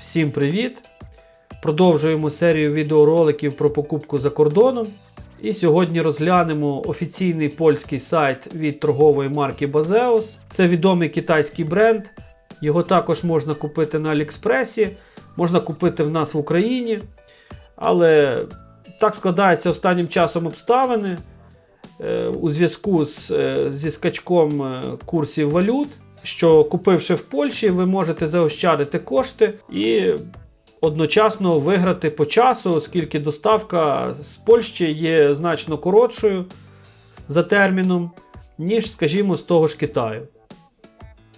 Всім привіт! Продовжуємо серію відеороликів про покупку за кордоном. І сьогодні розглянемо офіційний польський сайт від торгової марки Bazeus. Це відомий китайський бренд. Його також можна купити на Аліекспресі, можна купити в нас в Україні. Але так складаються останнім часом обставини е, у зв'язку е, зі скачком е, курсів валют, що купивши в Польщі, ви можете заощадити кошти і одночасно виграти по часу, оскільки доставка з Польщі є значно коротшою за терміном, ніж, скажімо, з того ж Китаю.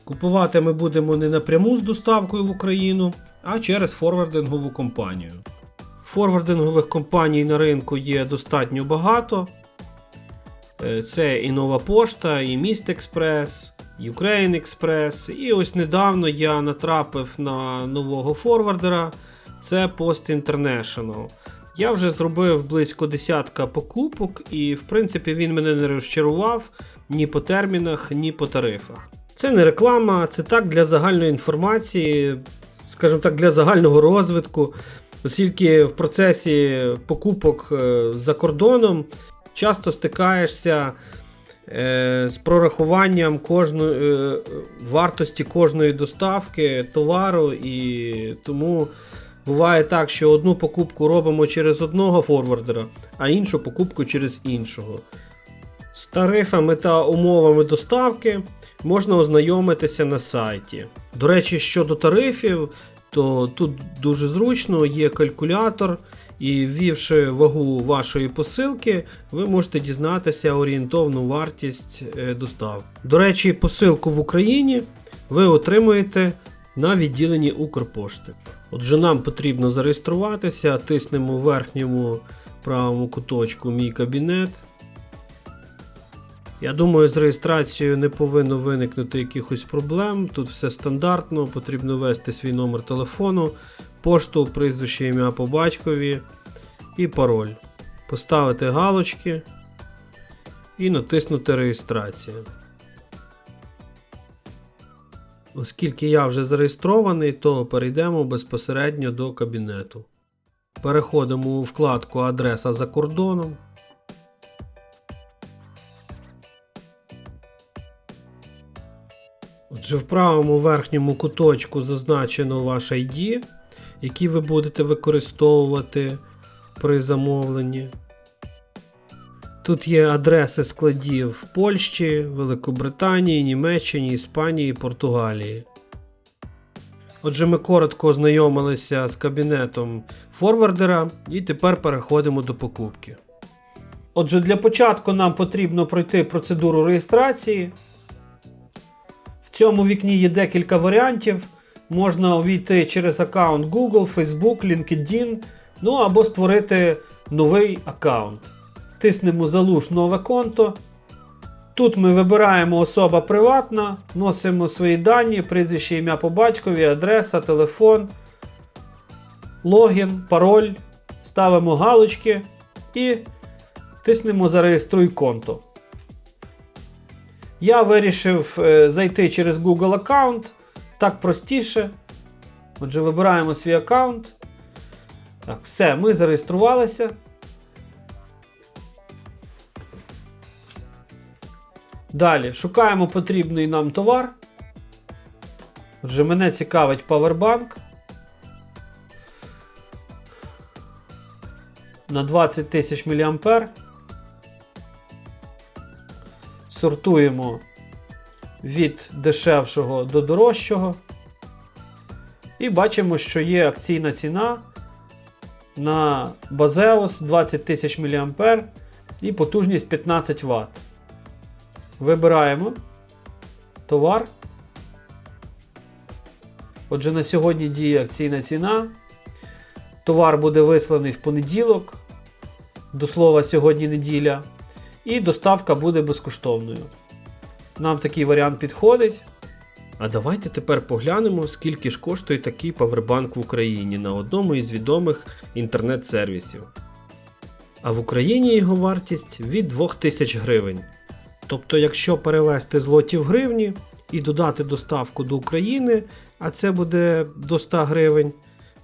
Купувати ми будемо не напряму з доставкою в Україну, а через форвардингову компанію. Форвардингових компаній на ринку є достатньо багато. Е, Це і Нова Пошта, і Міст Експрес, Ukraine Express. І ось недавно я натрапив на нового форвардера. Це Post International. Я вже зробив близько десятка покупок, і в принципі він мене не розчарував ні по термінах, ні по тарифах. Це не реклама, це так для загальної інформації, скажімо так, для загального розвитку, оскільки в процесі покупок е, за кордоном часто стикаєшся з прорахуванням кожної е, вартості кожної доставки товару, і тому буває так, що одну покупку робимо через одного форвардера, а іншу покупку через іншого. З тарифами та умовами доставки можна ознайомитися на сайті. До речі, щодо тарифів, то тут дуже зручно є калькулятор, і ввівши вагу вашої посилки, ви можете дізнатися орієнтовну вартість е, доставки. До речі, посилку в Україні ви отримуєте на відділенні Укрпошти. Отже, нам потрібно зареєструватися, тиснемо в верхньому правому куточку Мій кабінет. Я думаю, з реєстрацією не повинно виникнути якихось проблем. Тут все стандартно, потрібно ввести свій номер телефону, пошту, прізвище, ім'я по батькові і пароль. Поставити галочки і натиснути реєстрація. Оскільки я вже зареєстрований, то перейдемо безпосередньо до кабінету. Переходимо у вкладку Адреса за кордоном. Отже, в правому верхньому куточку зазначено ваш ID, який ви будете використовувати при замовленні. Тут є адреси складів в Польщі, Великобританії, Німеччині, Іспанії, Португалії. Отже, ми коротко ознайомилися з кабінетом форвардера і тепер переходимо до покупки. Отже, для початку нам потрібно пройти процедуру реєстрації. В цьому вікні є декілька варіантів. Можна увійти через аккаунт Google, Facebook, LinkedIn, ну або створити новий аккаунт. Тиснемо залуш нове конто. Тут ми вибираємо особа приватна, вносимо свої дані, прізвище, ім'я по батькові, адреса, телефон, логін, пароль, ставимо галочки і тиснемо Зареєструй конто. Я вирішив е, зайти через Google аккаунт. Так простіше. Отже, вибираємо свій аккаунт. Так, все, ми зареєструвалися. Далі шукаємо потрібний нам товар. Отже, мене цікавить павербанк. На 20 тисяч мА. Сортуємо від дешевшого до дорожчого. І бачимо, що є акційна ціна на Bazeus 20 тисяч мА і потужність 15 Вт. Вибираємо товар. Отже, на сьогодні діє акційна ціна. Товар буде висланий в понеділок. До слова, сьогодні неділя. І доставка буде безкоштовною. Нам такий варіант підходить. А давайте тепер поглянемо, скільки ж коштує такий павербанк в Україні на одному із відомих інтернет-сервісів. А в Україні його вартість від 2000 гривень. Тобто, якщо перевести злоті в гривні і додати доставку до України, а це буде до 100 гривень,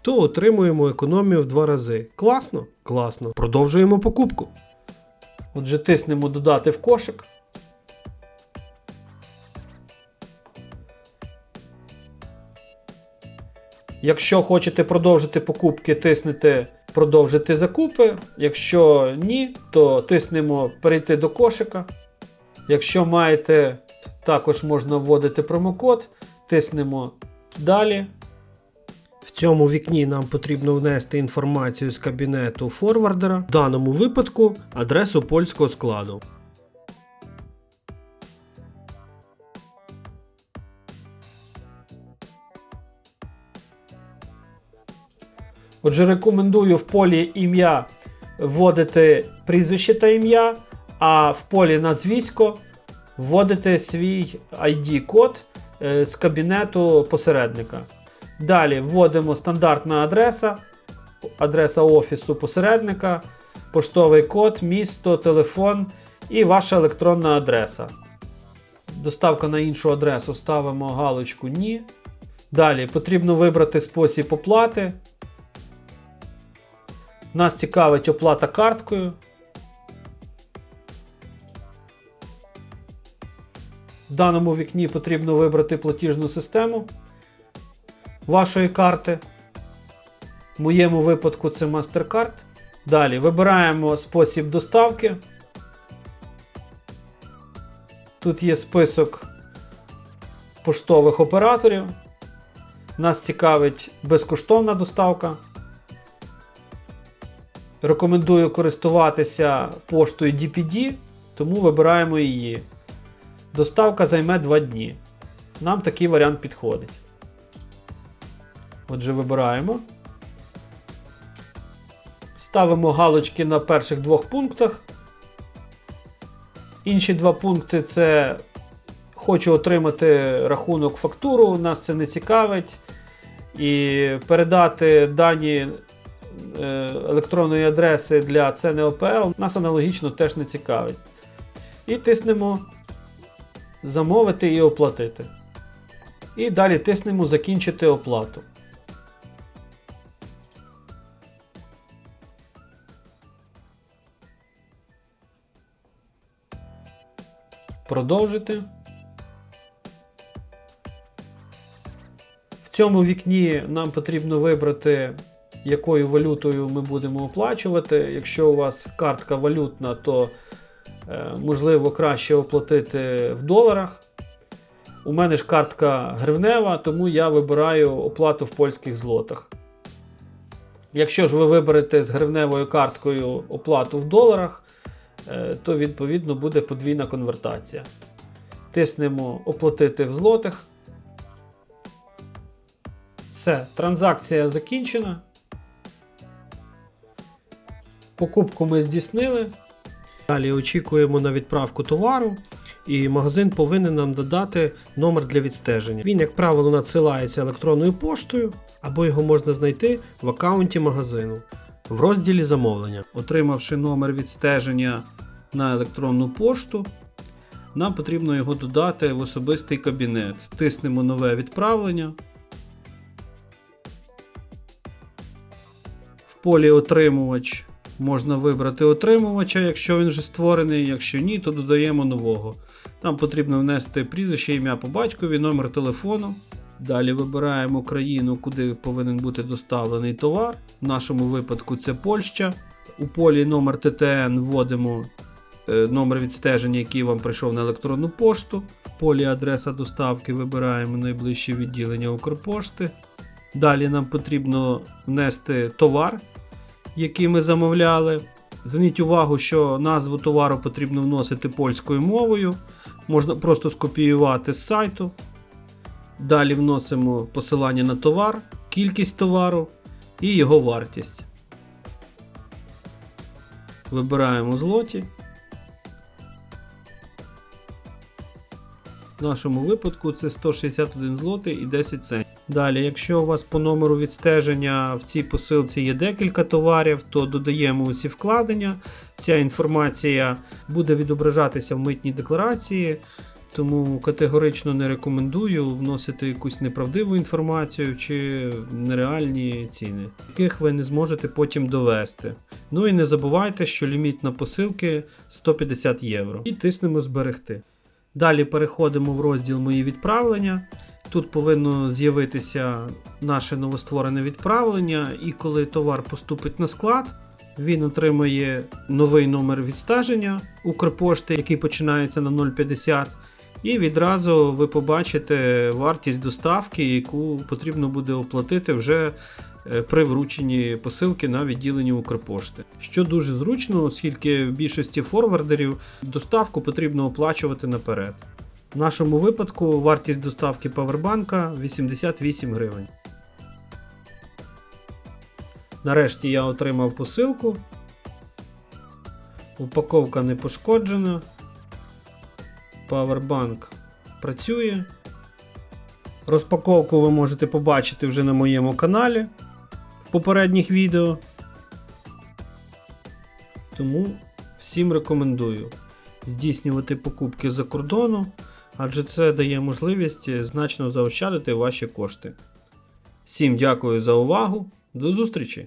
то отримуємо економію в два рази. Класно? Класно. Продовжуємо покупку. Отже, тиснемо додати в кошик. Якщо хочете продовжити покупки, тиснете продовжити закупи. Якщо ні, то тиснемо перейти до кошика. Якщо маєте, також можна вводити промокод, тиснемо далі. В цьому вікні нам потрібно внести інформацію з кабінету форвардера, в даному випадку адресу польського складу. Отже, рекомендую в полі ім'я вводити прізвище та ім'я, а в полі назвісько вводити свій ID-код е, з кабінету посередника. Далі вводимо стандартна адреса, адреса офісу посередника, поштовий код, місто, телефон і ваша електронна адреса. Доставка на іншу адресу ставимо галочку Ні. Далі потрібно вибрати спосіб оплати. Нас цікавить оплата карткою. В даному вікні потрібно вибрати платіжну систему вашої карти. В моєму випадку це MasterCard. Далі вибираємо спосіб доставки. Тут є список поштових операторів. Нас цікавить безкоштовна доставка. Рекомендую користуватися поштою DPD, тому вибираємо її. Доставка займе 2 дні. Нам такий варіант підходить. Отже, вибираємо. Ставимо галочки на перших двох пунктах. Інші два пункти це хочу отримати рахунок фактуру, нас це не цікавить. І передати дані електронної адреси для ЦНОПЛ нас аналогічно теж не цікавить. І тиснемо Замовити і оплатити. І далі тиснемо Закінчити оплату. Продовжити. В цьому вікні нам потрібно вибрати, якою валютою ми будемо оплачувати. Якщо у вас картка валютна, то е, можливо краще оплатити в доларах. У мене ж картка гривнева, тому я вибираю оплату в польських злотах. Якщо ж ви виберете з гривневою карткою оплату в доларах, е, то відповідно буде подвійна конвертація. Тиснемо оплатити в злотих. Все, транзакція закінчена. Покупку ми здійснили. Далі очікуємо на відправку товару, і магазин повинен нам додати номер для відстеження. Він, як правило, надсилається електронною поштою, або його можна знайти в аккаунті магазину в розділі замовлення. Отримавши номер відстеження на електронну пошту, нам потрібно його додати в особистий кабінет. Тиснемо нове відправлення. В полі отримувач можна вибрати отримувача, якщо він вже створений, якщо ні, то додаємо нового. Там потрібно внести прізвище, ім'я по батькові, номер телефону. Далі вибираємо країну, куди повинен бути доставлений товар. В нашому випадку це Польща. У полі номер ТТН вводимо е, номер відстеження, який вам прийшов на електронну пошту. В полі адреса доставки вибираємо найближче відділення Укрпошти. Далі нам потрібно внести товар, який ми замовляли. Зверніть увагу, що назву товару потрібно вносити польською мовою. Можна просто скопіювати з сайту. Далі вносимо посилання на товар, кількість товару і його вартість. Вибираємо злоті. В нашому випадку це 161 злотий і 10 центів. Далі, якщо у вас по номеру відстеження в цій посилці є декілька товарів, то додаємо усі вкладення. Ця інформація буде відображатися в митній декларації. Тому категорично не рекомендую вносити якусь неправдиву інформацію чи нереальні ціни, яких ви не зможете потім довести. Ну і не забувайте, що ліміт на посилки 150 євро. І тиснемо зберегти. Далі переходимо в розділ Мої відправлення. Тут повинно з'явитися наше новостворене відправлення, і коли товар поступить на склад, він отримає новий номер відстеження Укрпошти, який починається на 0,50. І відразу ви побачите вартість доставки, яку потрібно буде оплатити вже е, при врученні посилки на відділенні Укрпошти. Що дуже зручно, оскільки в більшості форвардерів доставку потрібно оплачувати наперед. В нашому випадку вартість доставки павербанка 88 гривень. Нарешті я отримав посилку. Упаковка не пошкоджена. Павербанк працює. Розпаковку ви можете побачити вже на моєму каналі в попередніх відео. Тому всім рекомендую здійснювати покупки за кордону, адже це дає можливість значно заощадити ваші кошти. Всім дякую за увагу. До зустрічі!